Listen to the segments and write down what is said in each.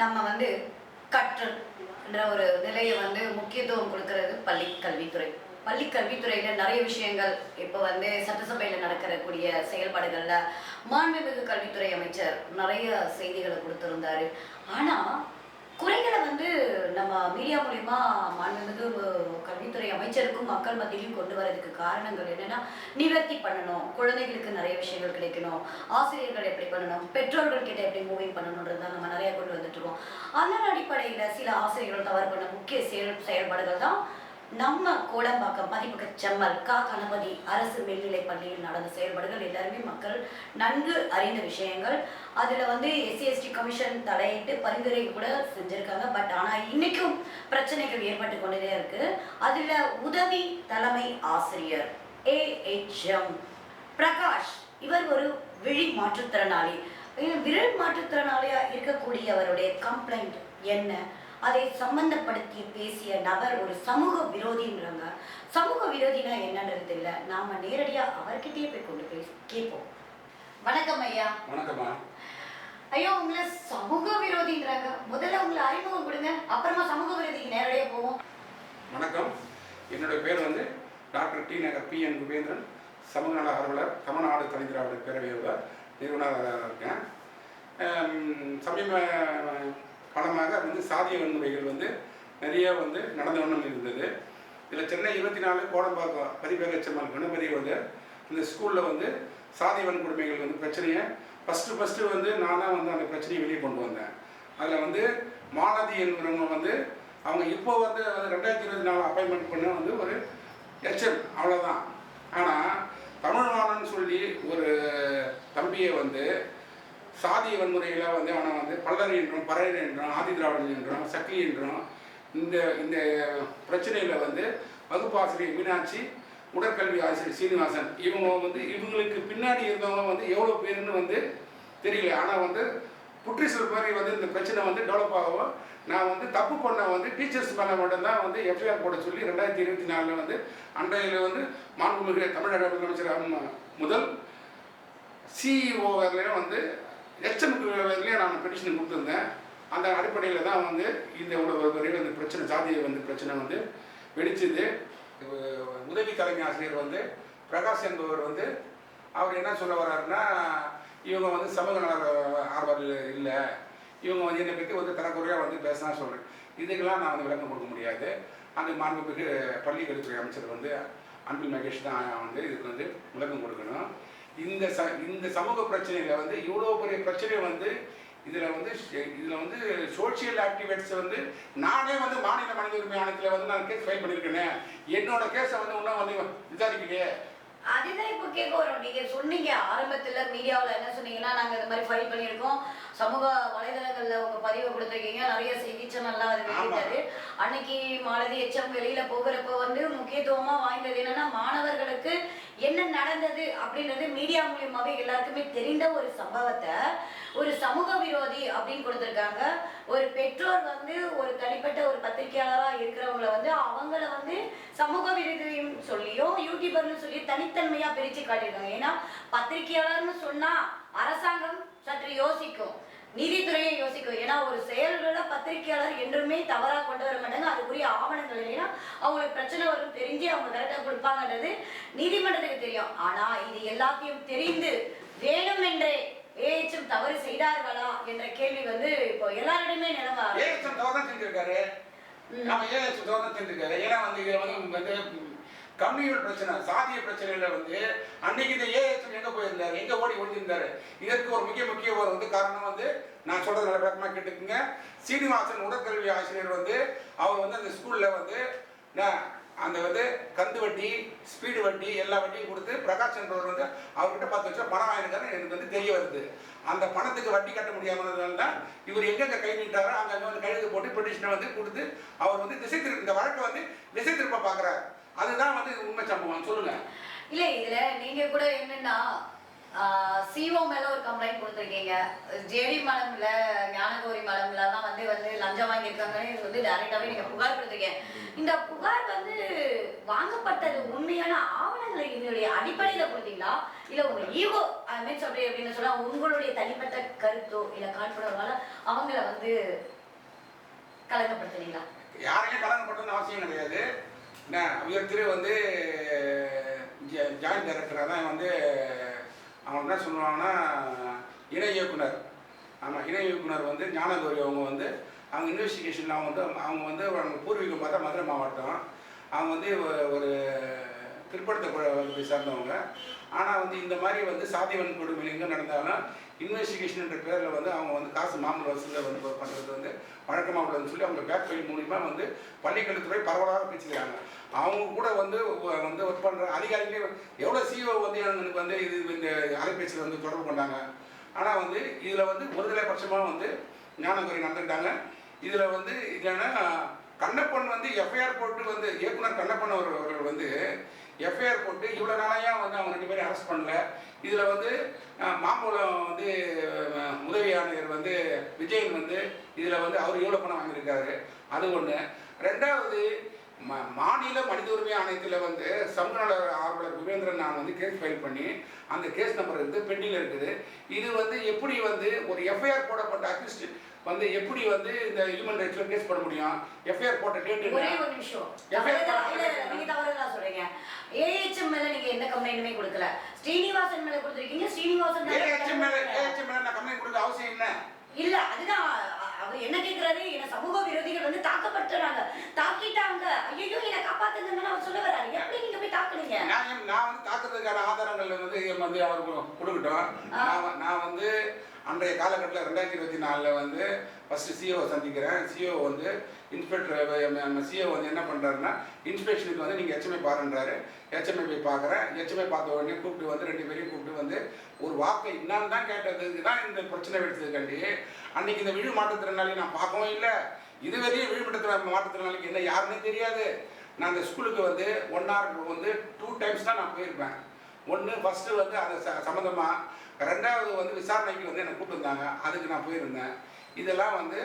நம்ம வந்து கற்றல் ஒரு நிலையை வந்து முக்கியத்துவம் கொடுக்கறது பள்ளி கல்வித்துறை பள்ளி கல்வித்துறையில நிறைய விஷயங்கள் இப்போ வந்து சட்டசபையில் நடக்கக்கூடிய செயல்பாடுகள்ல மாண்புமிகு கல்வித்துறை அமைச்சர் நிறைய செய்திகளை கொடுத்திருந்தாரு. ஆனா குறைகளை வந்து நம்ம மீடியா மூலயமா மாண்புமிகு கல்வித்துறை அமைச்சருக்கும் மக்கள் மத்தியிலும் கொண்டு வரதுக்கு காரணங்கள் என்னன்னா நிவர்த்தி பண்ணணும். குழந்தைகளுக்கு நிறைய விஷயங்கள் கிடைக்கணும். ஆசிரியர்கள் எப்படி பண்ணணும்? பெற்றோர்கள் கிட்ட எப்படி மூவிங் பண்ணணுன்றது நம்ம நிறைய கொண்டு வந்துட்டு இருக்கோம். அதன் அடிப்படையில சில ஆசிரியர்கள் தவறு பண்ண முக்கிய செயல் செயல்பாடுகள் தான் நம்ம கோடம்பாக்கம் பதிப்பக செம்மல். கா. கணபதி அரசு மேல்நிலைப் பள்ளியில் நடந்த செயல்பாடுகள் எல்லாருமே மக்கள் நன்கு அறிந்த விஷயங்கள். அதில் வந்து எஸ்சி எஸ்டி கமிஷன் தலையிட்டு பரிந்துரை கூட செஞ்சுருக்காங்க. பட் ஆனால் இன்றைக்கும் பிரச்சனைகள் ஏற்பட்டு கொண்டே இருக்குது அதில் உதவி தலைமை ஆசிரியர் ஏஹெச்எம் பிரகாஷ் இவர் ஒரு விழி மாற்றுத்திறனாளி. விரல் மாற்றுத்திறனாளியாக இருக்கக்கூடியவருடைய கம்ப்ளைண்ட் என்ன? அதை சம்பந்தப்படுத்தி பேசிய நபர் ஒரு சமூக விரோதின்றாங்க. சமூக விரோதினா என்னன்றது தெரியல. நாம நேரடியா அவர்கிட்டயே போய் கொண்டு போய் கேட்போம். வணக்கம் ஐயா. வணக்கம்மா. ஐயா உங்களை சமூக விரோதின்றாங்க. முதல்ல உங்களை அறிமுகம் கொடுங்க. அப்புறமா சமூக விரோதிக்கு நேரடியா போவோம். வணக்கம். என்னுடைய பேர் வந்து doctor T Nagar P N Kubendran. சமூக நல ஆர்வலர் தமிழ்நாடு தனித்திராவிடர் பேரவையோட நிறுவனராக இருக்கேன். சமீப பலமாக வந்து சாதிய வன்முறைகள் வந்து நிறைய வந்து நடந்த வண்ணம் இருந்தது. இதில் சென்னை இருபத்தி நாலு கோடம்பாக்கம் பதிப்பகச்சம்மல் கணபதி வந்து இந்த ஸ்கூலில் வந்து சாதி வன்கொடுமைகள் வந்து பிரச்சனையை ஃபஸ்ட்டு ஃபஸ்ட்டு வந்து நான் தான் வந்து அந்த பிரச்சனையை வெளியே கொண்டு வந்தேன். அதில் வந்து மாலதி என்கிறவங்க வந்து அவங்க இப்போ வந்து ரெண்டாயிரத்தி இருபத்தி நாலு அப்பாயின்மெண்ட் பண்ண வந்து ஒரு எச்சம் அவ்வளோதான் ஆனால் தமிழ்வாணன் சொல்லி ஒரு தம்பியை வந்து சாதி வன்முறையில் வந்து அவனை வந்து பல்லர் என்றும் பறையர் என்றும் ஆதி திராவிடன் என்றும் சக்தி என்றும் இந்த இந்த பிரச்சனையில் வந்து வகுப்பாசிரியர் மீனாட்சி உடற்கல்வி ஆசிரியர் சீனிவாசன் இவங்க வந்து இவங்களுக்கு பின்னாடி இருந்தவங்க வந்து எவ்வளோ பேருன்னு வந்து தெரியல. ஆனால் வந்து புற்றிசல் மாதிரி வந்து இந்த பிரச்சனை வந்து டெவலப் ஆகும் நான் வந்து தப்பு பண்ண வந்து டீச்சர்ஸ் மேலே மட்டும்தான் வந்து எஃப்ஐஆர் போட சொல்லி ரெண்டாயிரத்தி இருபத்தி நாலில் வந்து அன்றையில் வந்து மாண்புமிகு தமிழக முதலமைச்சர் முதல் சிஇஓ வந்து எச்எம்க்கு வரலையும் நான் பெட்டிஷன் கொடுத்துருந்தேன். அந்த அடிப்படையில் தான் வந்து இந்த வரையில் பெரிய வந்து பிரச்சனை ஜாதிய வந்து பிரச்சனை வந்து வெடிச்சது. உதவி தலைமை ஆசிரியர் வந்து பிரகாஷ் என்பவர் வந்து அவர் என்ன சொல்ல வர்றாருன்னா இவங்க வந்து சமூக நல ஆர்வலர் இல்லை. இவங்க வந்து என்னை பற்றி வந்து தரக்குறையாக வந்து பேசினா சொல்கிறேன் இதுக்கெல்லாம் நான் வந்து விளக்கம் கொடுக்க முடியாது. அந்த மாண்புமிகு பள்ளிக்கல்வித்துறை அமைச்சர் வந்து அன்பில் மகேஷ் தான் வந்து இதுக்கு வந்து விளக்கம் கொடுக்கணும். இந்த ச இந்த சமூக பிரச்சனையில் வந்து இவ்வளோ பெரிய பிரச்சனை வந்து இதில் வந்து இதில் வந்து சோஷியல் ஆக்டிவிட்ஸ் வந்து நானே வந்து மாநில மனித உரிமை ஆணையத்தில் வந்து நான் கேஸ் ஃபைல் பண்ணியிருக்கேனே என்னோட கேஸை வந்து இன்னும் வந்து விசாரிக்கலையே அதுதான் இப்போ கேட்க வரோம். நீங்க சொன்னீங்க ஆரம்பத்துல மீடியாவில் என்ன சொன்னீங்கன்னா நாங்க இந்த மாதிரி ஃபைல் பண்ணியிருக்கோம். சமூக வலைதளங்கள்ல உங்க பதிவை கொடுத்துருக்கீங்க. நிறைய செய்தி சேனல்லாம் அது வெளியிட்டது அன்னைக்கு மாலதி எச்சம் வெளியில போகிறப்ப வந்து முக்கியத்துவமா வாய்ந்தது என்னன்னா மாணவர்களுக்கு என்ன நடந்தது அப்படின்றது மீடியா மூலியமாவே எல்லாருக்குமே தெரிந்த ஒரு சம்பவத்தை ஒரு சமூக விரோதி அப்படின்னு கொடுத்துருக்காங்க. ஒரு பெற்றோர் வந்து ஒரு தனிப்பட்ட ஒரு பத்திரிகையாளரா இருக்கிறவங்கள வந்து அவங்கள வந்து சமூக விரோதியும் சொல்லியும் யூடியூபர்னு சொல்லி தனித்தன்மையா பிரிச்சு காட்டியிருக்காங்க. ஏன்னா பத்திரிகையாளர்னு சொன்னா அரசாங்கம் சற்று யோசிக்கும். நீதித்துறையை யோசிக்கும் ஏன்னா ஒரு செயல்களை பத்திரிகையாளர் என்றுமே தவறா கொண்டு வர மாட்டாங்க. அதுக்குரிய ஆவணங்கள் இல்லைன்னா அவங்களுக்கு பிரச்சனை வரும் தெரிஞ்சு அவங்க கரெக்டா கொடுப்பாங்கன்றது நீதிமன்றத்துக்கு தெரியும். ஆனா இது எல்லாத்தையும் தெரிந்து வேணுமென்றே ஏஎச்எம் தவறு செய்தார்களா என்ற கேள்வி வந்து இப்போ எல்லாரிடமே நிலவ ஏஎஸ்எம் தவறு செஞ்சிருக்காரு தவறு ஏன்னா வந்து வந்து கம்யூனல் பிரச்சனை சாதிய பிரச்சனையில வந்து அன்னைக்கு இந்த ஏஎஸ்எம் எங்க போயிருந்தாரு? எங்க ஓடி ஒழிஞ்சிருந்தாரு இதற்கு ஒரு மிக முக்கிய ஒரு வந்து காரணம் வந்து நான் சொல்றது நல்ல விளக்கமா கேட்டுக்குங்க. சீனிவாசன் உடற்கல்வி ஆசிரியர் வந்து அவர் வந்து அந்த ஸ்கூல்ல வந்து அந்த வந்து கந்து வட்டி ஸ்பீடு வட்டி எல்லா வட்டியும் கொடுத்து பிரகாஷ் என்றவர் வந்து அவர்கிட்ட பத்து லட்சம் பணம் வாங்கியிருக்காரு எனக்கு வந்து தெரிய வருது. அந்த பணத்துக்கு வட்டி கட்ட முடியாமதுனால தான் இவர் எங்கெங்க கை நீட்டாரோ அங்கங்க வந்து கழுது போட்டு பெட்டிஷனை வந்து கொடுத்து அவர் வந்து திசை திரு இந்த வழக்கை வந்து திசை திருப்ப பார்க்குறாரு. அதுதான் வந்து உண்மை சம்பவம். சொல்லுங்க. இல்ல இதுல நீங்க கூட என்னன்னா சிஓ மேல ஒரு கம்ப்ளைண்ட் கொடுத்துருக்கீங்க. ஜேடி மேடம்ல ஞானகௌரி மேடம்லாம் வந்து வந்து லஞ்சம் வாங்கியிருக்காங்கன்னு வந்து டைரக்டாவே நீங்க புகார் கொடுத்துருக்கீங்க. இந்த புகார் வந்து வாங்கப்பட்டது உண்மையான ஆவணங்களை இதனுடைய அடிப்படையில கொடுத்தீங்களா? இல்ல உங்க ஈகோ மீன்ஸ் அப்படி அப்படின்னு சொன்னா உங்களுடைய தனிப்பட்ட கருத்தோ இல்ல கான்பிடனால அவங்கள வந்து கலங்கப்படுத்துனீங்களா யாரையும் கலங்கப்பட்டணும்னு அவசியம் கிடையாது. என்ன இவர் திரு வந்து ஜாயின்ட் டைரக்டராக தான் வந்து அவங்க என்ன சொல்லுவாங்கன்னா இணை இயக்குனர். ஆமாம் இணை இயக்குனர் வந்து ஞானகௌரி அவங்க வந்து அவங்க இன்வெஸ்டிகேஷனில் அவங்க வந்து அவங்க வந்து அவங்க பூர்வீகம் பார்த்தா மதுரை மாவட்டம். அவங்க வந்து ஒரு- ஒரு பிற்படுத்த சார்ந்தவங்க. ஆனால் வந்து இந்த மாதிரி வந்து சாதி வன்கொடுமை எங்கே நடந்தாலும் இன்வெஸ்டிகேஷன்ன்ற பேரில் வந்து அவங்க வந்து காசு மாமூல் வசூலில் வந்து பண்ணுறது வந்து வழக்கமாக உள்ளதுன்னு சொல்லி அவங்க பேக் ஃபைல் மூலிமா வந்து பள்ளிக்கல்வித்துறை பரவலாக பேசிக்கிறாங்க. அவங்க கூட வந்து வந்து ஒர்க் பண்ணுற அதிகாரிகளே எவ்வளோ சிஓ வந்து எனக்கு வந்து இது இந்த அலைபேசியில் வந்து தொடர்பு கொண்டாங்க. ஆனால் வந்து இதில் வந்து ஒருதலை பட்சமாக வந்து ஞானகுறை நடந்துக்கிட்டாங்க. இதில் வந்து இல்லைன்னா கண்ணப்பன் வந்து எஃப்ஐஆர் போட்டு வந்து இயக்குனர் கண்ணப்பன் அவர் அவர்கள் வந்து எஃப்ஐஆர் போட்டு இவ்வளோ நாளையா வந்து அவங்க ரெண்டு பேரும் அரெஸ்ட் பண்ணல. இதில் வந்து மாம்பழம் வந்து உதவி ஆணையர் வந்து விஜயன் வந்து இதில் வந்து அவர் எவ்வளோ பணம் வாங்கியிருக்காரு. அது ஒன்று ரெண்டாவது மாநில மனித உரிமை ஆணையத்தில் வந்து சமூக நல ஆர்வலர் குபேந்திரன் நான் வந்து கேஸ் ஃபைல் பண்ணி அந்த கேஸ் நம்பர் இருக்குது பெண்டிங்கில் இருக்குது. இது வந்து எப்படி வந்து ஒரு எஃப்ஐஆர் போடப்பட்ட அக்யூஸ்ட் வந்து எப்படி வந்து இந்த ஹியூமன் ரைட்ஸில் கேஸ் பண்ண முடியும்? எஃப்ஐஆர் போட்ட டேட் ஒரே என்ன? ஒரு நிமிஷம். நீங்க தவறுதலா சொல்றீங்க. ஏஹெச்எம் மேல நீங்க எந்த கம்ப்ளைண்ட்டுமே கொடுக்கல. ஸ்ரீனிவாசன் மேல கொடுத்துருக்கீங்க ஸ்ரீனிவாசன் ஏஹெச்எம் மேலே. ஏஹெச்எம் மேலே நான் கம்ப்ளைண்ட் கொடுக்க அவசியம் என்ன? இல்ல அதுதான் அவர் என்ன கேக்குறாரு? என்ன சமூக விரோதிகள் வந்து தாக்கப்பட்டுறாங்க. தாக்கிட்டாங்க. ஐயோ என்ன காப்பாத்துங்கன்னு அவர் சொல்ல வராரு எப்படி நீங்க போய் தாக்குனீங்க? நான் வந்து தாக்குறதுக்கான ஆதாரங்கள் வந்து வந்து அவர் கொடுக்கட்டும். நான் நான் வந்து அன்றைய காலகட்டத்தில் ரெண்டாயிரத்தி இருபத்தி நாலில் வந்து ஃபஸ்ட்டு சிஓ சந்திக்கிறேன். சிஓ வந்து இன்ஸ்பெக்டர் சிஓ வந்து என்ன பண்ணுறாருன்னா இன்ஸ்பெக்ஷனுக்கு வந்து நீங்கள் ஹெச்எம்ஐ பாருன்றாரு. ஹெச்எம்ஐ போய் பார்க்குறேன் ஹெச்எம்ஐ பார்த்த உடனே கூப்பிட்டு வந்து ரெண்டு பேரையும் கூப்பிட்டு வந்து ஒரு வாக்கை என்னன்னு தான் கேட்டதுக்கு தான் இந்த பிரச்சனை எடுத்ததுக்காண்டி அன்னைக்கு இந்த விழு மாற்றுத்திறனாளி நான் பார்க்கவும் இல்லை. இதுவரையும் விழு மாற்றுத்திறனாளிக்கு என்ன யாருன்னே தெரியாது. நான் அந்த ஸ்கூலுக்கு வந்து ஒன் ஹவர் வந்து டூ டைம்ஸ் தான் நான் போயிருப்பேன். ஒன்று ஃபஸ்ட்டு வந்து அது ச சம்மந்தமாக ரெண்டாவது வந்து விசாரணைக்கு வந்து என்னை கூப்பிட்டு வந்தாங்க. அதுக்கு நான் போயிருந்தேன். இதெல்லாம் வந்து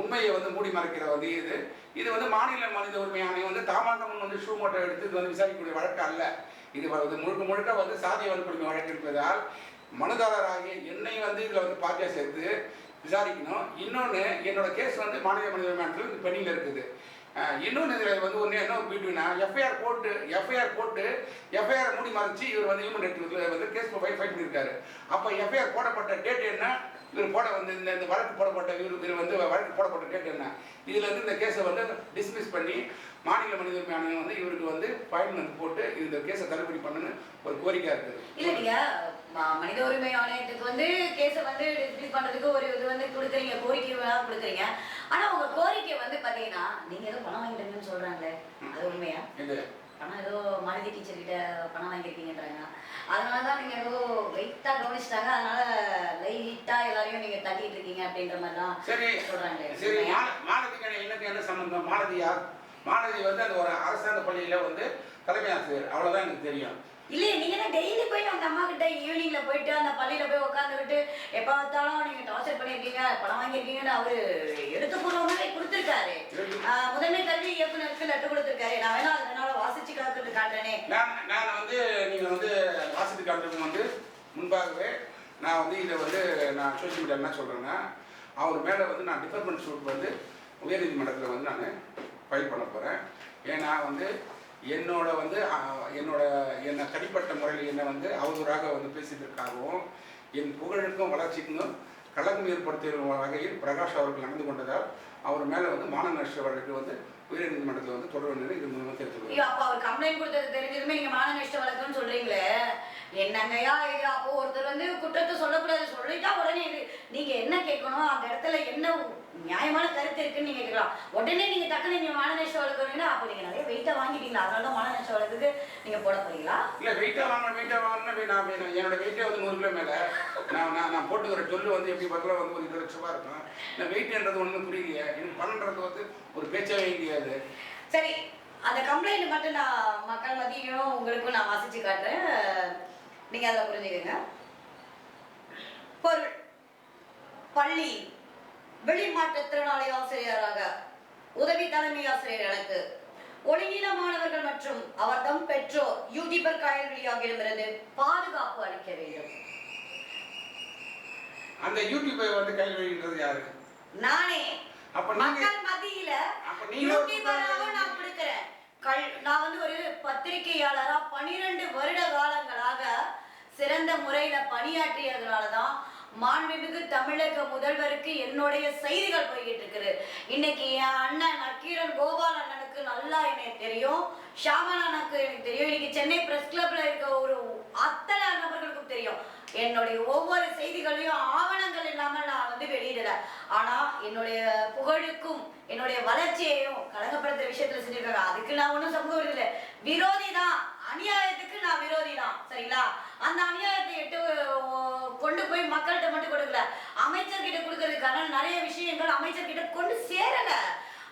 உண்மையை வந்து மூடி மறைக்கிற வந்து இது. இது வந்து மாநில மனித உரிமை ஆணையம் வந்து தாமாந்தம் வந்து ஷூ மோட்டை எடுத்து இது வந்து விசாரிக்கக்கூடிய வழக்கு அல்ல. இது வந்து முழுக்க முழுக்க வந்து சாதிய வன்கொடுமை வழக்கு இருப்பதால் மனுதாரராகிய என்னை வந்து இதில் வந்து பார்ட்டியாக சேர்த்து விசாரிக்கணும். இன்னொன்று என்னோட கேஸ் வந்து மாநில மனித உரிமை ஆணையத்தில் பெண்டிங்கில் இருக்குது. இன்னொன்று இதில் வந்து ஒன்று என்ன பீட்டுனா எஃப்ஐஆர் போட்டு எஃப்ஐஆர் போட்டு எஃப்ஐஆர் மூடி மறைச்சு இவர் வந்து ஹியூமன் ரைட்ஸ் வந்து கேஸ் ஃபைல் ஃபைல் பண்ணியிருக்காரு. அப்போ எஃப்ஐஆர் போடப்பட்ட டேட் என்ன? இவர் போட வந்து இந்த இந்த வழக்கு போடப்பட்ட இவர் இவர் வந்து வழக்கு போடப்பட்ட டேட் என்ன இதில் வந்து இந்த கேஸை வந்து டிஸ்மிஸ் பண்ணி மாநில மனித உரிமை ஆணையம் வந்து இவருக்கு வந்து வந்து போட்டு இந்த கேஸை தள்ளுபடி பண்ணணும்னு ஒரு கோரிக்கை இருக்குது. இல்ல மனித உரிமை ஆணையத்துக்கு வந்து கேஸ வந்து டிஸ்மிஸ் பண்றதுக்கு ஒரு இது வந்து கொடுக்குறீங்க கோரிக்கை கொடுக்குறீங்க. ஆனா உங்க கோரிக்கை வந்து பாத்தீங்கன்னா நீங்க ஏதோ பணம் வாங்கிட்டீங்கன்னு சொல்றாங்களே அது உண்மையா? பணம் ஏதோ மாலதி டீச்சர் கிட்ட பணம் வாங்கியிருக்கீங்கன்றாங்க. அதனால தான் நீங்க ஏதோ வெயிட்டா கவனிச்சிட்டாங்க. அதனால லைட்டா எல்லாரையும் நீங்க தட்டிட்டு இருக்கீங்க அப்படின்ற சரி. சொல்றாங்களே. சரி உண்மையா? மா- மாலதிக்கு எனக்கு என்ன சம்பந்தம்? மாலதி யார்? மாலதி வந்து அந்த ஒரு அரசாங்க பள்ளியில் வந்து தலைமை ஆசிரியர். அவ்வளோதான் எனக்கு தெரியும். இல்லையே நீங்க தான் டெய்லி போய் அந்த அம்மா கிட்ட ஈவினிங்ல போயிட்டு அந்த பள்ளியில போய் உட்காந்துக்கிட்டு எப்ப பார்த்தாலும் நீங்க டார்ச்சர் பண்ணிருக்கீங்க பணம் வாங்கியிருக்கீங்கன்னு அவரு எடுத்துக்கூடவே கொடுத்துருக்காரு. முதன்மை கல்வி இயக்குனருக்கு லெட்டர் கொடுத்துருக்காரு. நான் வேணா அதனால வாசிச்சு காத்துட்டு காட்டுறேனே. நான் நான் வந்து நீங்கள் வந்து வாசித்து காட்டுறதுக்கு வந்து முன்பாகவே நான் வந்து இதை வந்து நான் சோஷியல் மீடியா என்ன சொல்கிறேன்னா அவர் மேலே வந்து நான் டிபார்ட்மெண்ட் சூட் வந்து உயர்நீதிமன்றத்தில் வந்து நான் ஃபைல் பண்ண போகிறேன் ஏன்னா வந்து என்னோட வந்து என்னோட என்னை தனிப்பட்ட முறையில் என்னை வந்து அவதூறாக வந்து பேசியதற்காகவும் என் புகழுக்கும் வளர்ச்சிக்கும் களங்கம் ஏற்படுத்திய வகையில் பிரகாஷ் அவர்கள் நடந்து கொண்டதால் அவர் மேலே வந்து மான நஷ்ட வழக்கு வந்து உயர்நீதிமன்றத்தில் வந்து தொடர வேண்டும் இது மூலமாக தெரிவித்துள்ளது அப்ப அவர் கம்ப்ளைண்ட் கொடுத்தது தெரிஞ்சதுமே நீங்க மான நஷ்ட வழக்குன்னு சொல்றீங்களே என்னங்கய்யா இது அப்போ ஒருத்தர் வந்து குற்றத்தை சொல்லக்கூடாது சொல்லிட்டா உடனே இது நீங்க என்ன கேட்கணும்? அந்த இடத்துல என்ன நியாயமான கருத்து இருக்குன்னு நீங்க கேட்கலாம். உடனே நீங்க டக்குனு நீங்க மான நஷ்ட வழக்குன்னா அப்போ நீங்க நிறைய வெயிட்டா வாங்கிட்டீங்களா? அதனால தான் மான நஷ்ட நீங்க போட போறீங்களா? இல்லை வெயிட்டாக வாங்கணும் வெயிட்டாக வாங்கணும் நான் என்னோட வெயிட்டே வந்து நூறு கிலோ மேலே. நான் நான் நான் போட்டுக்கிற சொல்லு வந்து எப்படி பதிலாக வந்து ஒரு இருபது லட்சமாக இருக்கும். இந்த வெயிட்ன்றது ஒன்றும் புரியலையே. எனக்கு பணன்றது வந்து ஒரு பேச்சாவே கிடையாது சரி அந்த கம்ப்ளைண்ட் மட்டும் நான் மக்கள் மத்தியும் உங்களுக்கும் நான் வாசிச்சு காட்டுறேன். நீங்க அதில் புரிஞ்சுக்கங்க. பொருள். பள்ளி. வெளிமாற்றுத்திறனாளி ஆசிரியராக உதவி தலைமை ஆசிரியர் எனக்கு. ஒழுங்கின மாணவர்கள் மற்றும் அவர்தம் பெற்றோர் யூடியூபர் காயல்வெளி ஆகியோரிடமிருந்து பாதுகாப்பு அளிக்க வேண்டும். அந்த யூடியூப்பை வந்து கையில் வைக்கின்றது யாரு? நானே. அப்ப மக்கள் மத்தியில அப்ப நீங்க யூடியூபராக நான் கொடுக்கிறேன். நான் வந்து ஒரு பத்திரிகையாளரா பனிரெண்டு வருட காலங்களாக சிறந்த முறையில பணியாற்றியதுனால தான் மாண்புமிகு தமிழக முதல்வருக்கு என்னுடைய செய்திகள் போய்கிட்டு இருக்குது இன்னைக்கு என் அண்ணன் நக்கீரன் கோபால் அண்ணனுக்கு நல்லா எனக்கு தெரியும். ஷாமன் அண்ணனுக்கு எனக்கு தெரியும். இன்னைக்கு சென்னை பிரஸ் கிளப்ல இருக்க ஒரு அத்தனை நபர்களுக்கும் தெரியும். என்னுடைய ஒவ்வொரு செய்திகளையும் ஆவணங்கள் இல்லாமல் நான் வந்து வெளியிடல. ஆனா என்னுடைய புகழுக்கும் என்னுடைய வளர்ச்சியையும் கலங்கப்படுத்துற விஷயத்துல செஞ்சிருக்காங்க. அதுக்கு நான் ஒன்றும் சமூக விரோதி இல்லை. விரோதி தான் அநியாயத்துக்கு நான் விரோதி தான் சரிங்களா? அந்த அநியாயத்தை எட்டு கொண்டு போய் மக்கள்கிட்ட மட்டும் கொடுக்கல. அமைச்சர்கிட்ட கொடுக்கறதுக்கான நிறைய விஷயங்கள் அமைச்சர்கிட்ட கொண்டு சேரல.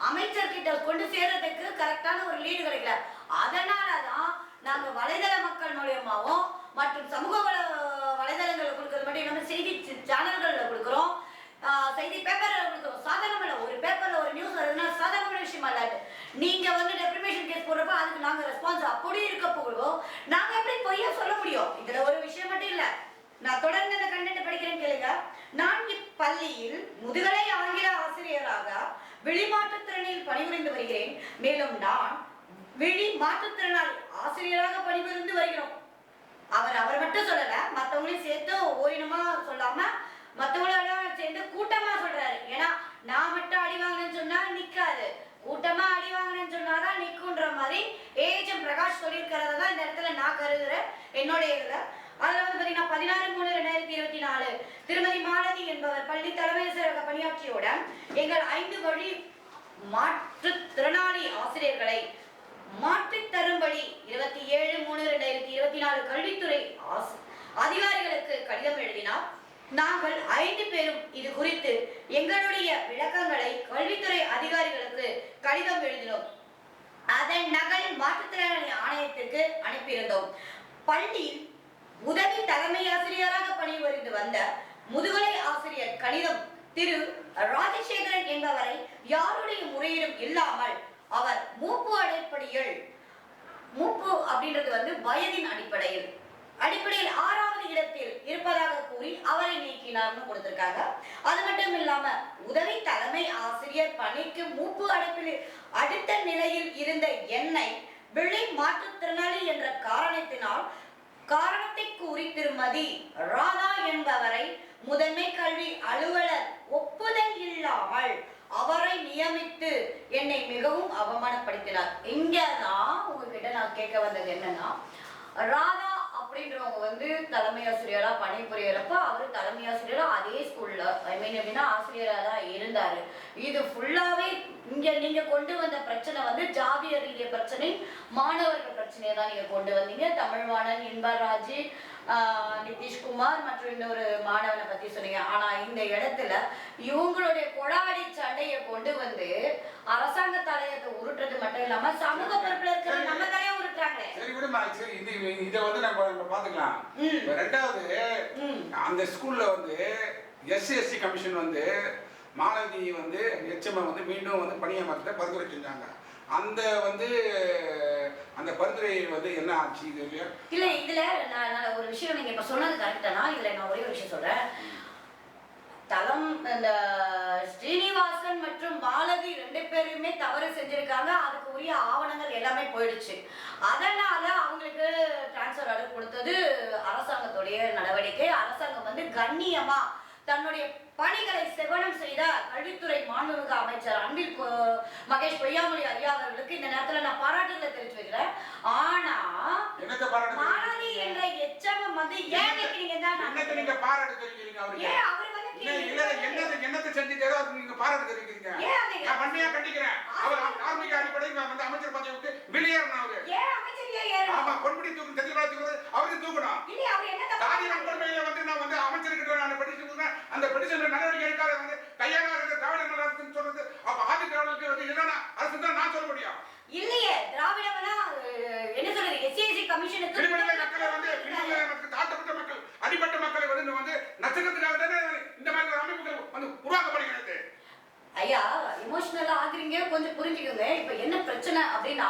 அமைச்சர்கிட்ட கொண்டு சேர்றதுக்கு கரெக்டான ஒரு லீடு கிடைக்கல. அதனால தான் நாங்கள் வலைதள மக்கள் மூலியமாகவும் மற்றும் சமூக வள வலைதளங்களில் கொடுக்கறது மட்டும் இல்லாமல் செய்தி சேனல்களில் கொடுக்குறோம். செய்தி பேப்பரில் கொடுக்குறோம். சாதாரணமான ஒரு பேப்பரில் ஒரு நியூஸ் வருதுன்னா சாதாரணமான விஷயமா இல்லாட்டு. நீங்கள் வந்து டெப்ரிமேஷன் கேஸ் போடுறப்ப அதுக்கு நாங்கள் ரெஸ்பான்ஸ் அப்படி இருக்க போகிறோம் நாங்க எப்படி பொய்யா சொல்ல முடியும் இதுல ஒரு விஷயம் மட்டும் இல்ல நான் தொடர்ந்து அந்த கண்டென்ட் படிக்கிறேன் கேளுங்க. நான் இப்பள்ளியில் முதுகலை ஆங்கில ஆசிரியராக வெளிமாற்றுத்திறனில் பணிபுரிந்து வருகிறேன். மேலும் நான் விழி மாற்றுத்திறனாளி ஆசிரியராக பணிபுரிந்து வருகிறோம். அவர் அவர் மட்டும் சொல்லல மற்றவங்களையும் சேர்த்து ஓரினமா சொல்லாம மத்தவங்களெல்லாம் சேர்ந்து கூட்டமா சொல்றாரு. ஏன்னா நான் மட்டும் அடி வாங்கினேன்னு சொன்னா நிக்காது. கூட்டமா அடி வாங்கினேன்னு சொன்னாதான் நிக்குன்ற மாதிரி ஏஜம் பிரகாஷ் சொல்லியிருக்கிறத தான் இந்த இடத்துல நான் கருதுறேன். என்னுடைய இதுல அதில் வந்து பார்த்தீங்கன்னா பதினாறு மூணு ரெண்டாயிரத்தி இருபத்தி நாலு திருமதி மாலதி என்பவர் பள்ளி தலைமை பணியாற்றியோட எங்கள் ஐந்து வழி மாற்றுத்திறனாளி ஆசிரியர்களை மாற்றித் தரும்படி இருபத்தி ஏழு மூணு ரெண்டாயிரத்தி இருபத்தி நாலு கல்வித்துறை அதிகாரிகளுக்கு கடிதம் எழுதினார். நாங்கள் ஐந்து பேரும் இது குறித்து எங்களுடைய விளக்கங்களை கல்வித்துறை அதிகாரிகளுக்கு கடிதம் எழுதினோம். அதன் நகல் மாற்றுத்திறனாளி ஆணையத்திற்கு அனுப்பியிருந்தோம். பள்ளியில் உதவி தலைமை ஆசிரியராக பணிபுரிந்து வந்த முதுகலை ஆசிரியர் கணிதம் திரு ராஜசேகரன் என்பவரை யாருடைய முறையீடும் இல்லாமல் அவர் மூப்பு அடிப்படையில் மூப்பு அப்படின்றது வந்து வயதின் அடிப்படையில் அடிப்படையில் ஆறாவது இடத்தில் இருப்பதாக கூறி அவரை நீக்கினார்னு கொடுத்திருக்காங்க. அது மட்டும் இல்லாம உதவி தலைமை ஆசிரியர் பணிக்கு மூப்பு அடைப்பில் அடுத்த நிலையில் இருந்த என்னை வெள்ளை மாற்றுத்திறனாளி என்ற காரணத்தினால் காரணத்தை கூறி திருமதி ராதா என்பவரை முதன்மை கல்வி அலுவலர் ஒப்புதல் இல்லாமல் அவரை நியமித்து என்னை மிகவும் அவமானப்படுத்தினார். இங்கதான் உங்ககிட்ட நான் கேட்க வந்தது என்னன்னா ராதா அப்படின்றவங்க வந்து தலைமை ஆசிரியரா பணிபுரியறப்ப அவர் தலைமை ஆசிரியரா அதே ஸ்கூல்ல ஐ மீன் எப்படின்னா ஆசிரியரா தான் இருந்தாரு. இது ஃபுல்லாவே இங்க நீங்க கொண்டு வந்த பிரச்சனை வந்து ஜாதிய ரீதிய பிரச்சனை மாணவர்கள் பிரச்சனையை தான் நீங்க கொண்டு வந்தீங்க. தமிழ்வாணன் இன்பராஜ் நிதிஷ்குமார் மற்றும் இன்னொரு மாணவனை பத்தி சொன்னீங்க. ஆனா இந்த இடத்துல இவங்களுடைய கொடாடி சண்டையை கொண்டு வந்து அரசாங்க தலையத்தை உருட்டுறது மட்டும் இல்லாம சமூக பொறுப்புல இருக்கிற நம்ம தலையை உருட்டுறாங்களே. சரி விடுமா. சரி இது இதை வந்து நம்ம நம்ம பார்த்துக்கலாம். ம். இப்ப ரெண்டாவது. அந்த ஸ்கூல்ல வந்து எஸ்சி எஸ்சி கமிஷன் வந்து மாலதி வந்து எச்எம் வந்து மீண்டும் வந்து பணியமர்த்த பரிந்துரை செஞ்சாங்க அந்த வந்து அந்த பரிந்துரை வந்து என்ன ஆச்சு இது இல்லையா? இல்ல இதுல நான் ஒரு விஷயம் நீங்க இப்ப சொன்னது கரெக்டானா இதுல நான் ஒரே ஒரு விஷயம் சொல்றேன். தலம் இந்த ஸ்ரீனிவாசன் மற்றும் மாலதி ரெண்டு பேருமே தவறு செஞ்சிருக்காங்க. அதுக்கு உரிய ஆவணங்கள் எல்லாமே போயிடுச்சு. அதனால அவங்களுக்கு டிரான்ஸ்ஃபர் ஆர்டர் கொடுத்தது அரசாங்கத்துடைய நடவடிக்கை. அரசாங்கம் வந்து கண்ணியமா தன்னுடைய பணிகளை செவனம் செய்த கல்வித்துறை மாண்புமிகு அமைச்சர் அன்பில் மகேஷ் பொய்யாமொழி ஐயா அவர்களுக்கு இந்த நேரத்துல நான் பாராட்டுதலை தெரிவிச்சு வைக்கிறேன் ஆனா மாலதி என்ற எச்சம் வந்து ஏன் வைக்கிறீங்க தான் நீங்க பாராட்டு தெரிவிக்கிறீங்க அவருக்கு? ஏன் அவர் வந்து என்னத்தை செஞ்சுட்டாரோ அதுக்கு நீங்க பாராட்டு தெரிவிக்கிறீங்க. நான் வன்மையா கண்டிக்கிறேன். அவர் தார்மீக அடிப்படையில் நான் வந்து அமைச்சர் பதவி விட்டு வெளியேறணும் அவரு? ஆமா பொன்முடி தூக்கு தூக்குறது அவருக்கு தூக்கணும் இல்லையே, அவர் என்ன தப்பு சாதி பண்ணாரு? வன்கொடுமையில வந்து நான் வந்து அமைச்சர்கிட்ட நான் பெட்டிஷன் கொடுத்தேன் அந்த பெட்டிஷன்ல நடவடிக்கை எடுக்காத வந்து கையாளாத திராவிட அரசுன்னு சொல்றது அப்ப ஆதி திராவிடருக்கு வந்து இல்லைன்னா அரசு தான் நான் சொல்ல முடியும் இல்லையே திராவிடம்னா அஹ், என்ன சொல்றது எஸ்சிஎஸ்சி கமிஷனுக்கு விடுதலை மக்களை வந்து விடுதலை மக்கள் தாழ்த்தப்பட்ட கொஞ்சம் புரிஞ்சுக்கோங்க இப்ப என்ன பிரச்சனை அப்படின்னா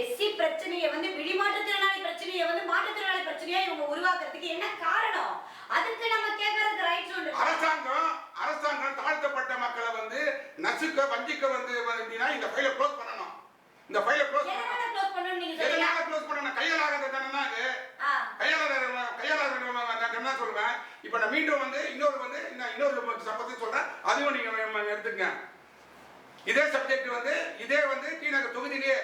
எஸ்சி பிரச்சனையை வந்து விழிமாற்றுத்திறனாளி பிரச்சனையை வந்து மாற்றுத்திறனாளி பிரச்சனையா இவங்க உருவாக்குறதுக்கு என்ன காரணம் அதுக்கு நம்ம கேட்கறதுக்கு ரைட்ஸ் உண்டு அரசாங்கம் அரசாங்கம் தாழ்த்தப்பட்ட மக்களை வந்து நசுக்க வஞ்சிக்க வந்து எப்படின்னா இந்த ஃபைலை க்ளோஸ் பண்ணணும் இந்த ஃபைலை க்ளோஸ் பண்ணணும் எதனால க்ளோஸ் பண்ணணும்னு நீங்க சொல்றீங்க எதனால க்ளோஸ் பண்ணணும் கையாளாக தானே இது ஆ கையாளர் கையாளர் நான் என்ன சொல்றேன் இப்போ நான் மீண்டும் வந்து இன்னொரு வந்து நான் இன்னொரு சம்பவத்தை சொல்றேன். அதுவும் நீங்க எடுத்துக்கங்க. இதே சப்ஜெக்ட் வந்து இதே வந்து டி நகர் தொகுதியிலேயே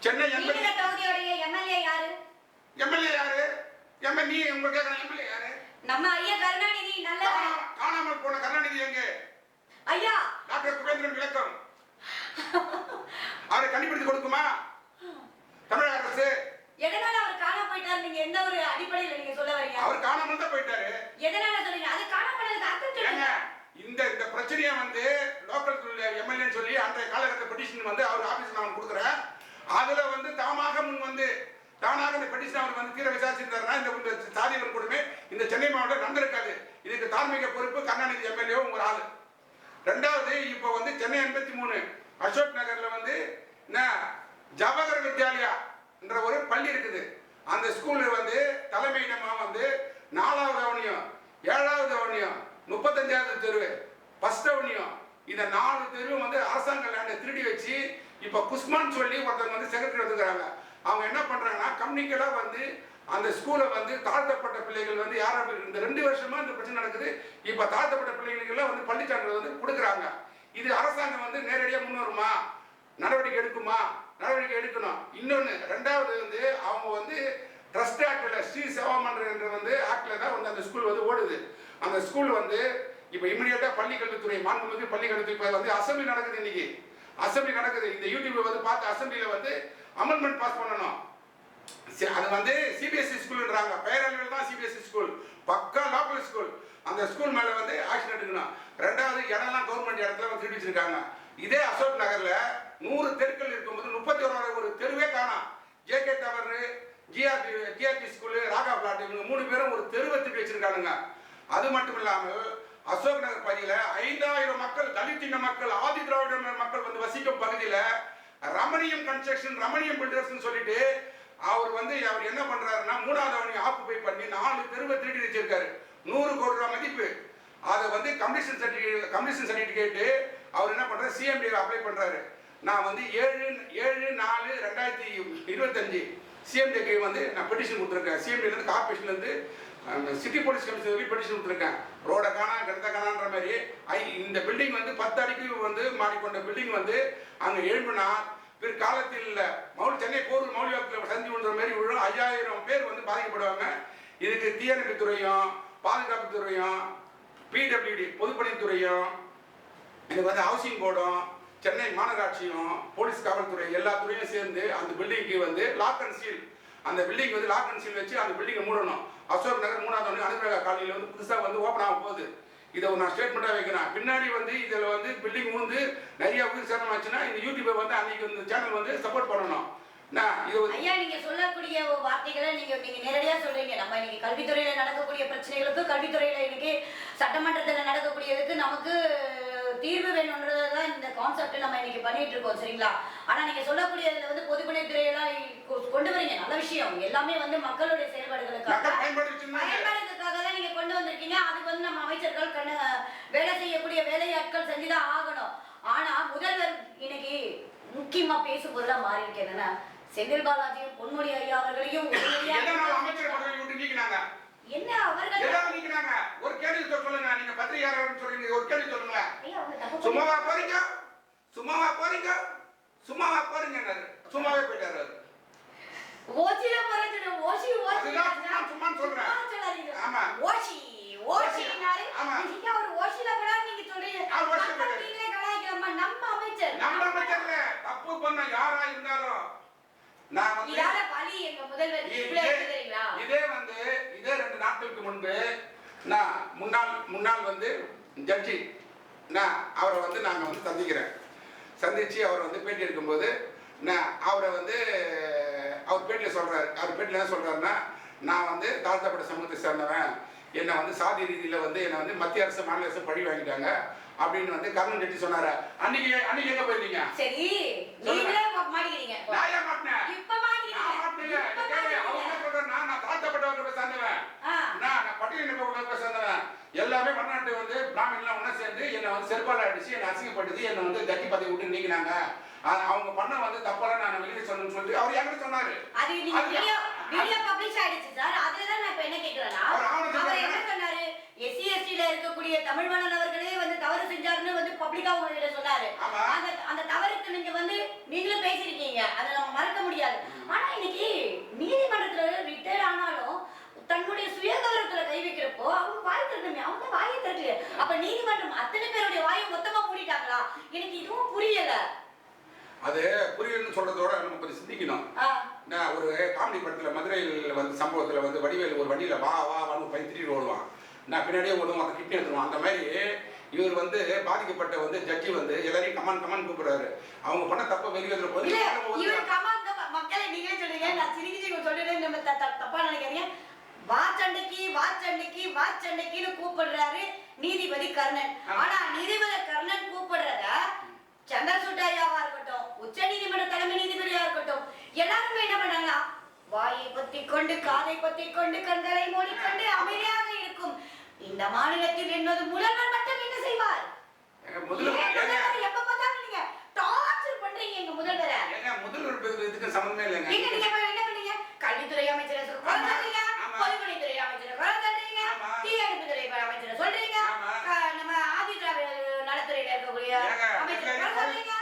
சென்னை தொகுதியோடைய எம்எல்ஏ யாரு? எம்எல்ஏ யாரு? எம்எல்ஏ நீ உங்க கேட்கற எம்எல்ஏ யாரு? நம்ம ஐயா கருணாநிதி நல்ல காணா- காணாமல் போன கருணாநிதி எங்க? ஐயா! டாக்டர் குபேந்திரன் விளக்கம். அவரை கண்டுபிடித்து கொடுக்குமா? தமிழக அரசு. எதனால அவர் காணாம போயிட்டாரு? நீங்க எந்த ஒரு அடிப்படையில நீங்க சொல்ல வரீங்க? அவர் காணாமல் தான் போயிட்டாரு. எதனால சொல்றீங்க அது காணாம போனதுக்கு அர்த்தம் சொல்லுங்க. இந்த இந்த பிரச்சனையை வந்து லோக்கல் எம்எல்ஏ சொல்லி அன்றைய காலகட்ட பெட்டிஷன் வந்து அவர் ஆபீஸ்ல நான் கொடுக்குறேன். அதுல வந்து தாமாக முன் வந்து தானாக இந்த பெட்டிஷன் அவர் வந்து தீர விசாரிச்சிருந்தாருன்னா இந்த இந்த சாதிகள் கொடுமை இந்த சென்னை மாவட்டம் நடந்திருக்காது. இதுக்கு தார்மீக பொறுப்பு கருணாநிதி எம்எல்ஏ ஒரு ஆளு. ரெண்டாவது இப்போ வந்து சென்னை எண்பத்தி மூணு அசோக் நகர்ல வந்து என்ன ஜவஹர் வித்யாலயா என்ற ஒரு பள்ளி இருக்குது. அந்த ஸ்கூல்ல வந்து தலைமையிடமா வந்து நாலாவது அவனியம் ஏழாவது அவனியம் முப்பத்தஞ்சாவது தெரு ஃபர்ஸ்ட் அவனியம். இந்த நாலு தெருவும் வந்து அரசாங்க லேண்டை திருடி வச்சு இப்போ குஸ்மான் சொல்லி ஒருத்தர் வந்து செக்ரட்டரி வந்துக்கிறாங்க அவங்க என்ன பண்ணுறாங்கன்னா கம்யூனிக்கலாக வந்து அந்த ஸ்கூலை வந்து தாழ்த்தப்பட்ட பிள்ளைகள் வந்து யாரும் இந்த ரெண்டு வருஷமா இந்த பிரச்சனை நடக்குது இப்போ தாழ்த்தப்பட்ட பிள்ளைகளுக்கெல்லாம் வந்து பள்ளிச்சான்றிதழ் வந்து கொடுக்குறாங்க. இது அரசாங்கம் வந்து நேரடியாக முன் வருமா நடவடிக்கை எடுக்குமா? நடவடிக்கை எடுக்கணும். இன்னொன்று ரெண்டாவது வந்து அவங்க வந்து ட்ரஸ்ட் ஆக்டில் ஸ்ரீ சேவா மன்றம் என்ற வந்து ஆக்டில் தான் வந்து அந்த ஸ்கூல் வந்து ஓடுது. அந்த ஸ்கூல் வந்து இப்போ இமீடியட்டாக பள்ளிக்கல்வித்துறை மாண்புமிகு பள்ளி இப்போ வந்து அசம்பிளி நடக்குது இன்னைக்கு. அசம்பிளி நடக்குது. இந்த யூடியூப்ல வந்து பார்த்து அசம்பிளியில் வந்து அமெண்ட்மெண்ட் பாஸ் பண்ணணும். அது வந்து சிபிஎஸ்சி ஸ்கூல்ன்றாங்க பெயரளவில் தான் சிபிஎஸ்சி ஸ்கூல் பக்கா லோக்கல் ஸ்கூல் அந்த ஸ்கூல் மேலே வந்து ஆக்ஷன் எடுக்கணும். ரெண்டாவது இடம்லாம் கவர்மெண்ட் இடத்துல வந்து திருடி வச்சிருக்காங்க. இதே அசோக் நகர்ல நூறு தெருக்கள் இருக்கும்போது முப்பத்தி ஒரு ஒரு தெருவே காணோம். JK tower GRP GRP school Raga flat இவங்க மூணு பேரும் ஒரு தெருவை திருடி வச்சிருக்கானுங்க அது மட்டும் இல்லாமல் அசோக் நகர் பகுதியில் ஐந்தாயிரம் மக்கள் தலித்தின மக்கள் ஆதி திராவிட மக்கள் வந்து வசிக்கும் பகுதியில் ரமணியம் கன்ஸ்ட்ரக்ஷன் ரமணியம் பில்டர்ஸ் சொல்லிட்டு அவர் வந்து அவர் என்ன பண்றாருன்னா மூணாவது அவனை ஆக்குபை பண்ணி நாலு தெருவை திருடி வச்சிருக்காரு. நூறு கோடி ரூபாய் மதிப்பு. அதை வந்து கமிஷன் சர்டிஃபிகேட் கமிஷன் சர்டிஃபிகேட்டு அவர் என்ன பண்றாரு? சிஎம்டி அப்ளை பண்றாரு. நான் வந்து ஏழு ஏழு நாலு ரெண்டாயிரத்தி இருபத்தஞ்சு சிஎம்டிக்கு வந்து நான் பெட்டிஷன் கொடுத்துருக்கேன். சிஎம்டிலேருந்து கார்பரேஷன்லேருந்து சிட்டி போலீஸ் கமிஷனர் பெட்டிஷன் கொடுத்துருக்கேன். ரோட காணா கிடத்த காணான்ற மாதிரி. ஐ இந்த பில்டிங் வந்து பத்து அடிக்கு வந்து மாறிக்கொண்ட பில்டிங் வந்து அங்கே எழுப்பினா பிற்காலத்தில் மௌலி சென்னை போரூர் மௌலிவாக்கில் சந்தி விழுற மாதிரி விழும் ஐயாயிரம் பேர் வந்து பாதிக்கப்படுவாங்க. இதுக்கு தீயணைப்பு துறையும் பாதுகாப்பு துறையும் பிடபிள்யூடி பொதுப்பணித்துறையும் எனக்கு வந்து ஹவுசிங் போர்டும் சென்னை மாநகராட்சியும் போலீஸ் காவல்துறை எல்லா துறையும் சேர்ந்து அந்த பில்டிங்க்கு வந்து லாக் அண்ட் சீல் அந்த பில்டிங் வந்து லாக் அண்ட் சீல் வச்சு அந்த பில்டிங்கை மூடணும். அசோக் நகர் மூணாவது வந்து காலையில் வந்து புதுசாக வந்து ஓப்பன் ஆக போகுது. இதை நான் ஸ்டேட்மெண்ட்டாக வைக்கிறேன். பின்னாடி வந்து இதில் வந்து பில்டிங் வந்து நிறைய உயிர் சேதம் ஆச்சுன்னா இந்த யூடியூப்பை வந்து அன்னைக்கு இந்த சேனல் வந்து சப்போர்ட் பண்ணணும். நான் இது ஐயா நீங்க சொல்லக்கூடிய வார்த்தைகளை நீங்க நீங்க நேரடியா சொல்றீங்க. நம்ம இன்னைக்கு கல்வித்துறையில நடக்கக்கூடிய பிரச்சனைகளுக்கு கல்வித்துறையில இன்னைக்கு சட்டமன்றத்துல நடக்கக்கூடியதுக்கு நமக்கு தீர்வு வேணும்ன்றதுதான் இந்த கான்செப்ட் நம்ம இன்னைக்கு பண்ணிட்டு இருக்கோம் சரிங்களா? ஆனா நீங்க சொல்லக்கூடியதுல வந்து பொதுப்பணித்துறையெல்லாம் கொண்டு வரீங்க நல்ல விஷயம். எல்லாமே வந்து மக்களுடைய செயல்பாடுகளுக்காக. பயன்பாடுகளுக்காக தான் நீங்க கொண்டு வந்திருக்கீங்க. அதுக்கு வந்து நம்ம அமைச்சர்கள் கண்ணு வேலை செய்யக்கூடிய வேலையாட்கள் செஞ்சுதான் ஆகணும். ஆனா முதல்வர் இன்னைக்கு முக்கியமா பேசு பொருளா மாறி இருக்கு என்னன்னா செந்தில் பாலாஜியும் பொன்முடி ஐயா அவர்களையும் அமைச்சர் என்ன அவர்கள் நீக்கினாங்க. ஒரு கேள்வி சொல்லுங்க. நீங்க பத்திரிகையாளர் சொல்றீங்க. ஒரு கேள்வி சொல்லுங்க சும்மாவா போறீங்க? சும்மாவா போறீங்க? சும்மாவா போறீங்க சும்மாவே போயிட்டாரு. ஓசில போறது ஓசி ஓசி. சும்மா சொல்றேன். சும்மா சொல்லாதீங்க. ஆமா. ஓசி ஓசினாரு. நீங்க அவர் ஓசில போறாரு நீங்க சொல்றீங்க. நீங்களே கலாய்க்கலாமா நம்ம அமைச்சர். நம்ம அமைச்சர்ல தப்பு பண்ண யாரா இருந்தாலும் நான் வந்து இதால பலி எங்க முதல்வர் இ- இவ்வளவு இதே இருக்கு தெரியுங்களா இதே வந்து இதே ரெண்டு நாட்களுக்கு முன்பு நான் முன்னாள் முன்னாள் வந்து ஜட்ஜி நான் அவரை வந்து நாங்கள் வந்து சந்திக்கிறேன். சந்தித்து அவர் வந்து பேட்டி எடுக்கும்போது நான் அவரை வந்து அவர் பேட்டியில் சொல்கிறார் அவர் பேட்டியில் என்ன சொல்கிறாருன்னா நான் வந்து தாழ்த்தப்பட்ட சமூகத்தை சேர்ந்தவன். என்னை வந்து சாதி ரீதியில் வந்து என்னை வந்து மத்திய அரசு மாநில அரசு பழி வாங்கிட்டாங்க. அப்படின்னு வந்து கர்ணன் ரெட்டி சொன்னாரு. அன்னைக்கு அன்னைக்கு எங்க போயிருந்தீங்க? சரி நீங்களே மா- மாட்டிக்கிறீங்க. நான் ஏன் மாட்டினேன்? இப்ப நான் மாட்டினேன். இப்ப கேளு, அவங்க. சொல்றாரு, நான் நான் தாழ்த்தப்பட்டவர்களை போய் சேர்ந்தவன் நான் நான் பட்டியலினப்பட்ட போய் சேர்ந்தவன் எல்லாமே வடநாட்டு வந்து பிராமணன்லாம் ஒண்ணா சேர்ந்து என்னை வந்து செருப்பால அடிச்சு என்னை அசிங்கப்படுத்தி என்னை வந்து ஜட்டி பதவி விட்டு நீக்கினாங்க. அவங்க பண்ண வந்து தப்பெல்லாம் நான் வெளியே சொன்னேன்னு சொல்லிட்டு அவர் என்கிட்ட சொன்னாரு. அது நீங்க வீடியோ வீடியோ பப்ளிஷ் ஆயிடுச்சு சார். அதுலதான் நான் இப்ப என்ன கேக்குறேன்னா அவர். என்ன சொன்னாரு? எஸ்சி எஸ்டில இருக்கக்கூடிய தமிழ் மாணவர்களே வந்து தவறு செஞ்சாருன்னு வந்து பப்ளிக்கா உங்ககிட்ட சொன்னாரு. அந்த அந்த தவறுக்கு நீங்க வந்து நீங்களும் பேசிருக்கீங்க அதை நம்ம மறக்க முடியாது. ஆனா இன்னைக்கு நீதிமன்றத்துல ரிட்டையர் ஆனாலும் தன்னுடைய சுயகௌரவத்துல கை வைக்கிறப்போ அவங்க வாய் திறக்கணுமே அவங்க வாயை திறக்கலையே. அப்ப நீதிமன்றம் அத்தனை பேருடைய வாயை மொத்தமா மூடிட்டாங்களா? எனக்கு இதுவும் புரியல. அது புரியலன்னு சொல்றதோட நம்ம கொஞ்சம் சிந்திக்கணும். நான் ஒரு காமெடி படத்துல மதுரையில் வந்து சம்பவத்துல வந்து வடிவேல் ஒரு வண்டியில வா வா வான்னு திரும்பி ஓடுவான். நான் பின்னாடியே ஓடுவோம் அந்த கிட்னி எடுத்துருவான். அந்த மாதிரி இவர் வந்து பாதிக்கப்பட்ட வந்து ஜட்ஜி வந்து எல்லாரையும் கமான் கமான் கூப்பிடுறாரு. அவங்க பண்ண தப்ப வெளியே போது மக்களை நீங்களே சொல்றீங்க நான் சிரிக்கிச்சு சொல்றேன் நம்ம தப்பா நினைக்காதீங்க. வாச்சண்டைக்கு வாச்சண்டைக்கு வாச்சண்டைக்குன்னு கூப்பிடுறாரு நீதிபதி கர்ணன். ஆனா நீதிபதி கர்ணன் கூப்பிடுறத சந்திரசூட்டாயாவா இருக்கட்டும் உச்ச நீதிமன்ற தலைமை நீதிபதியா இருக்கட்டும் எல்லாருமே என்ன பண்ணாங்க வாயை பொத்தி கொண்டு காதை பொத்தி கொண்டு கண்களை மூடிக்கொண்டு அமைதியாக இருக்கும். இந்த மாநிலத்தில் என்னது முதல்வர் மட்டும் செய்வார். முதல்ல ஏன் ஏங்க முதல்வர் எப்ப பார்த்தாலும் நீங்க டார்ச்சர் பண்றீங்க எங்க முதல்வரை. ஏங்க முதல்வர் இதுக்கு சம்மந்தமே இல்லைங்க. நீங்க நீங்க என்ன பண்ணீங்க கல்வித்துறை அமைச்சரை சொல்றீங்க. பொதுப்பணித்துறை அமைச்சரை சொல்றீங்க அமைச்சரை சொல்றீங்க. நம்ம ஆதித்ராவிட நலத்துறையில இருக்கக்கூடிய அமைச்சரை சொல்றீங்க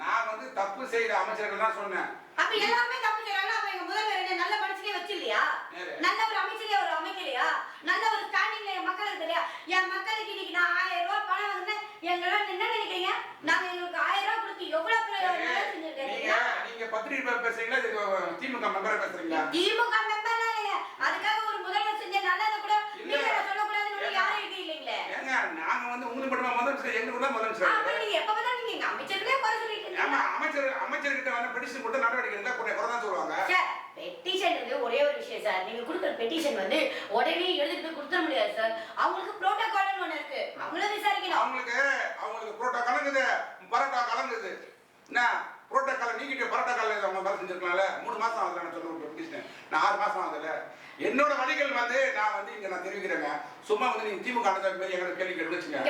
நான் வந்து தப்பு செய்த அமைச்சர்கள் தான் சொன்னேன். அப்ப எல்லாமே தப்பு செய்றாங்க அப்ப எங்க முதல்வர் என்ன நல்ல மனுஷனே வச்சு இல்லையா யாரு? நல்ல ஒரு அமைச்சரே ஒரு அமைக்கலையா நல்ல ஒரு ஸ்டாண்டிங்ல என் மக்களுக்கு இல்லையா என் மக்களுக்கு இன்னைக்கு நான் ஆயிரம் ரூபாய் பணம் வந்து எங்களால என்ன நினைக்கிறீங்க நாங்க எங்களுக்கு ஆயிரம் ரூபாய் கொடுத்து எவ்வளவு பேர் வேலை நீங்க செஞ்சிருக்கீங்க நீங்க பத்திரிகை பேசுறீங்களா இது திமுக மெம்பரா பேசுறீங்களா? திமுக இல்லைங்க. அதுக்காக ஒரு முதல்வர் செஞ்ச நல்லதை கூட சொல்லக்கூடாதுன்னு. யாரும் இருக்கு இல்லைங்களே. ஏங்க நாங்க வந்து உங்களுக்கு மட்டுமா முதலமைச்சர் தான் அப்ப முதலமைச்சர்? நீங்க எப்ப பார்த்தாலும் நீங்க எங்க அமைச்சர்களே குறை சொல்லிட்டு ஆமா இருக்கீங்க அமைச்சர் அமைச்சர்கிட்ட வந்து பெட்டிஷன் கொடுத்து நடவடிக்கை எடுத்தா குறை குறை தான் சொல்லுவாங்க. சார் பெட்டிஷன் ஒரே ஒரு விஷயம் சார். நீங்க கொடுக்குற பெட்டிஷன் வந்து உடனே எழுதிட்டு போய் கொடுத்துட முடியாது சார். அவங்களுக்கு புரோட்டோகால்னு ஒண்ணு இருக்கு. அவங்கள விசாரிக்கணும். அவங்களுக்கு அவங்களுக்கு புரோட்டா கலங்குது பரோட்டா கலங்குது என்ன? புரோட்டோக்கால நீக்கிட்டு பரோட்டோக்கால அவங்க வேலை செஞ்சிருக்கலாம்ல? மூணு மாசம் ஆகுதுல நான் சொல்ல நான் ஆறு மாசம் ஆகுதுல. என்னோட வழிகள் வந்து நான் வந்து இங்க நான் தெரிவிக்கிறேங்க. சும்மா வந்து நீங்க திமுக அண்ணன் மாதிரி எங்களை கேள்வி கேட்டு வச்சுங்க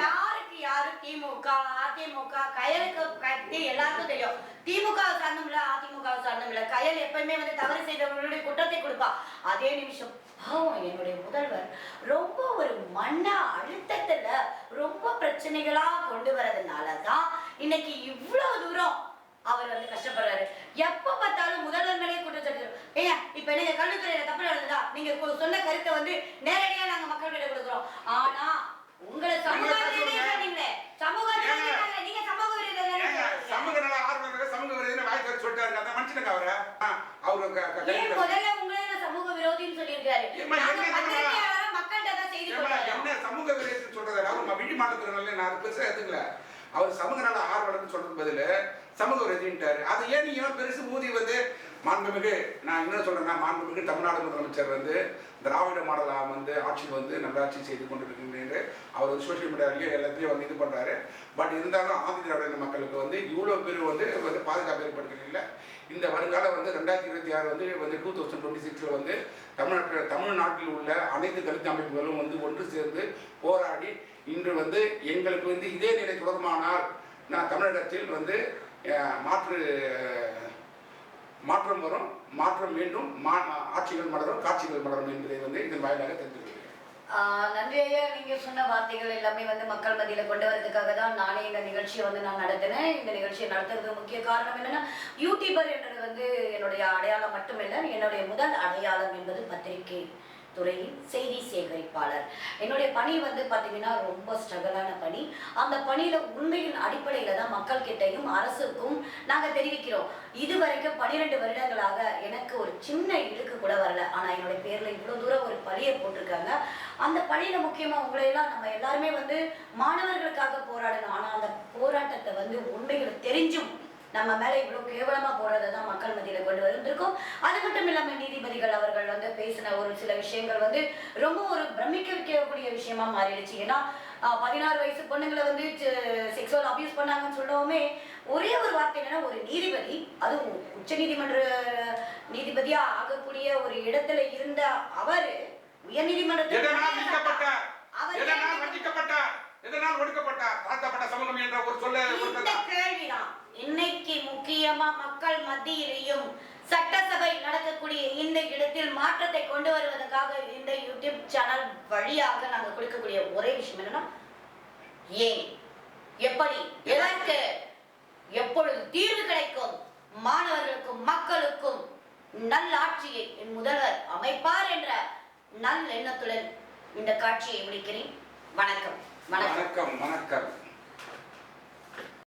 யாருக்கு யாரு திமுக அதிமுக கயலுக்கு கட்டி எல்லாருக்கும் தெரியும். திமுக சார்ந்தும் அதிமுக சார்ந்தும் இல்ல. கயல் எப்பயுமே வந்து தவறு செய்தவர்களுடைய குற்றத்தை கொடுப்பா. அதே நிமிஷம் பாவம் என்னுடைய முதல்வர் ரொம்ப ஒரு மன அழுத்தத்துல ரொம்ப பிரச்சனைகளா கொண்டு வரதுனால தான் இன்னைக்கு இவ்வளவு தூரம் அவர் வந்து கஷ்டப்படுறாரு. எப்ப பார்த்தாலும் முதல்வர் மேலே குற்றச்சாட்டு ஏங்க இப்ப நீங்க கல்வித்துறையில தப்பு நடந்ததா? நீங்க சொன்ன கருத்தை வந்து நேரடியா நாங்க மக்கள்கிட்ட கொடுக்குறோம். ஆனா உங்களை சமூக நீங்க விரோதி சொல்லுங்க. சொன்னீங்களே சமூக விரோதி? நாங்க, சமூக விரோதி சமூக நல சமூக விரோதின்னு வாய் தர அந்த மனுஷனுக்கு அவரை அவரு ஏன் முதல்ல உங்களை சமூக விரோதின்னு சொல்லியிருக்காரு? மக்கள்கிட்ட தான் செய்தி என்ன சமூக விரோதின்னு சொல்றாரு அவர் விழி மாற்றத்தினால நான் பெருசா எடுத்துக்கல. அவர் சமூக நல ஆர்வலர்னு சொல்றது பதிலு சமூக ரஜினிட்டாரு அது ஏன் நீங்க பெருசு மூதி வந்து மாண்புமிகு நான் என்ன சொல்றேன்னா மாண்புமிகு தமிழ்நாடு முதலமைச்சர் வந்து திராவிட மாடலாக வந்து ஆட்சியில் வந்து நல்லாட்சி செய்து கொண்டிருக்கின்ற அவர் சோசியல் சோஷியல் மீடியாவிலேயே எல்லாத்தையும் வந்து இது பண்றாரு. பட் இருந்தாலும் ஆதி திராவிட மக்களுக்கு வந்து இவ்வளோ பேர் வந்து வந்து பாதுகாப்பு ஏற்படுத்தல இந்த வருங்காலம் வந்து ரெண்டாயிரத்தி இருபத்தி ஆறு வந்து வந்து டூ தௌசண்ட் டுவெண்ட்டி சிக்ஸில் வந்து தமிழ்நாட்டில் தமிழ்நாட்டில் உள்ள அனைத்து தலித் அமைப்புகளும் வந்து ஒன்று சேர்ந்து போராடி இன்று வந்து எங்களுக்கு வந்து இதே நிலை தொடர்பானால் நான் தமிழகத்தில் வந்து மாற்று மாற்றம் வரும். மாற்றம் மீண்டும் மா ஆட்சிகள் மலரும் காட்சிகள் மலரும் என்பதை வந்து இதன் வாயிலாக தெரிஞ்சுக்கிறேன் நன்றி ஐயா. நீங்க சொன்ன வார்த்தைகள் எல்லாமே வந்து மக்கள் மத்தியில கொண்டு வரதுக்காக தான் நானே இந்த நிகழ்ச்சியை வந்து நான் நடத்தினேன். இந்த நிகழ்ச்சியை நடத்துறதுக்கு முக்கிய காரணம் என்னன்னா யூடியூபர் என்றது வந்து என்னுடைய அடையாளம் மட்டுமில்லை என்னுடைய முதல் அடையாளம் என்பது பத்திரிகை. துறையின் செய்தி சேகரிப்பாளர். என்னுடைய பணி வந்து பார்த்தீங்கன்னா ரொம்ப ஸ்ட்ரகலான பணி. அந்த பணியில உண்மையின் அடிப்படையில தான் மக்கள் கிட்டையும் அரசுக்கும் நாங்கள் தெரிவிக்கிறோம். இது வரைக்கும் பன்னிரெண்டு வருடங்களாக எனக்கு ஒரு சின்ன இழுக்கு கூட வரல. ஆனால் என்னுடைய பேரில் இவ்வளோ தூரம் ஒரு பழியை போட்டிருக்காங்க. அந்த பணியில முக்கியமாக உங்களையெல்லாம் நம்ம எல்லாருமே வந்து மாணவர்களுக்காக போராடணும். ஆனால் அந்த போராட்டத்தை வந்து உண்மைகளை தெரிஞ்சும் நம்ம மேல இவ்வளவு கேவலமா போறதை தான் மக்கள் மத்தியில கொண்டு வந்திருக்கோம். அது மட்டும் இல்லாம நீதிபதிகள் அவர்கள் வந்து பேசின ஒரு சில விஷயங்கள் வந்து ரொம்ப ஒரு பிரமிக்க வைக்கக்கூடிய விஷயமா மாறிடுச்சு. ஏன்னா பதினாறு வயசு பொண்ணுங்களை வந்து செக்ஸுவல் அபியூஸ் பண்ணாங்கன்னு சொல்லவுமே ஒரே ஒரு வார்த்தை என்னன்னா ஒரு நீதிபதி அதுவும் உச்ச நீதிமன்ற நீதிபதியா ஆகக்கூடிய ஒரு இடத்துல இருந்த அவர் உயர் நீக்கப்பட்டார்? அவர் எதனால் ஒடுக்கப்பட்டார் தாழ்த்தப்பட்ட சமூகம் என்ற ஒரு சொல்ல இந்த கேள்விதான். இன்னைக்கு முக்கியமா மக்கள் மத்தியிலையும் சட்டசபை நடக்கக்கூடிய இந்த இடத்தில் மாற்றத்தை கொண்டு வருவதற்காக இந்த யூடியூப் சேனல் வழியாக நாங்க கொடுக்கக்கூடிய ஒரே விஷயம் என்னன்னா ஏன்? எப்படி? எதற்கு? எப்பொழுது தீர்வு கிடைக்கும்? மாணவர்களுக்கும் மக்களுக்கும் நல்லாட்சியை என் முதல்வர் அமைப்பார் என்ற நல் எண்ணத்துடன் இந்த காட்சியை முடிக்கிறேன். வணக்கம். வணக்கம். வணக்கம்